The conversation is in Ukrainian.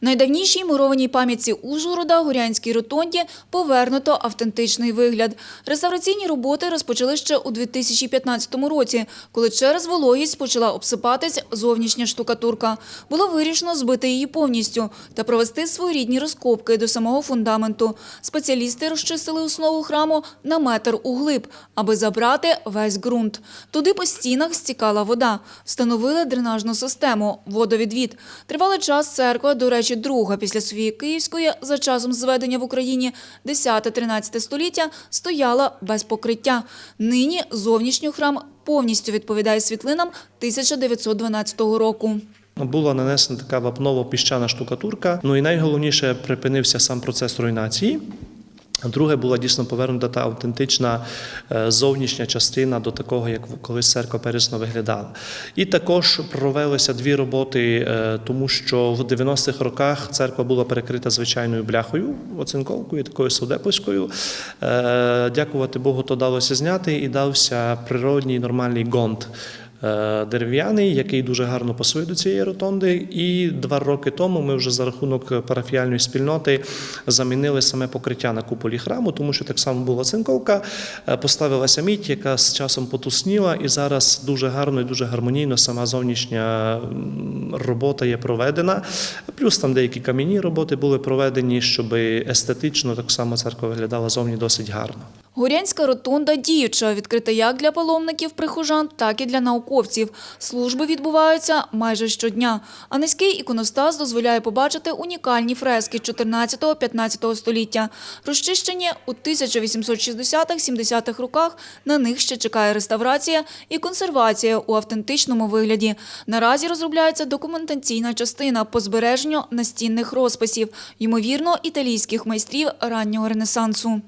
Найдавнішій мурованій пам'ятці Ужгорода Горянській ротонді повернуто автентичний вигляд. Реставраційні роботи розпочали ще у 2015 році, коли через вологість почала обсипатись зовнішня штукатурка. Було вирішено збити її повністю та провести своєрідні розкопки до самого фундаменту. Спеціалісти розчистили основу храму на метр углиб, аби забрати весь ґрунт. Туди по стінах стікала вода. Встановили дренажну систему, водовідвід. Тривалий час церква, до речі, друга після Софії Київської за часом зведення в Україні 10-13 століття стояла без покриття. Нині зовнішній храм повністю відповідає світлинам 1912 року. Була нанесена така вапново-піщана штукатурка. Ну і найголовніше припинився сам процес руйнації. Друге була дійсно повернута та автентична е, зовнішня частина до такого, як колись церква пересно виглядала. І також провелися дві роботи, е, тому що в 90-х роках церква була перекрита звичайною бляхою, оцинковкою, такою совдеповською. Е, Дякувати Богу, то далося зняти і дався природній нормальний гонт дерев'яний, який дуже гарно пасує до цієї ротонди. І два роки тому ми вже за рахунок парафіальної спільноти замінили саме покриття на куполі храму, тому що так само була цинковка, е, поставилася мідь, яка з часом потусніла, і зараз дуже гарно і дуже гармонійно сама зовнішня робота є проведена. Плюс там деякі кам'яні роботи були проведені, щоб естетично так само церква виглядала зовні досить гарно. Горянська ротонда діюча, відкрита як для паломників прихожан, так і для науковців. Служби відбуваються майже щодня. А низький іконостас дозволяє побачити унікальні фрески 14-15 століття. Розчищені у 1860-70-х роках. На них ще чекає реставрація і консервація у автентичному вигляді. Наразі розробляється документаційна частина по збереженню настінних розписів, ймовірно, італійських майстрів раннього ренесансу.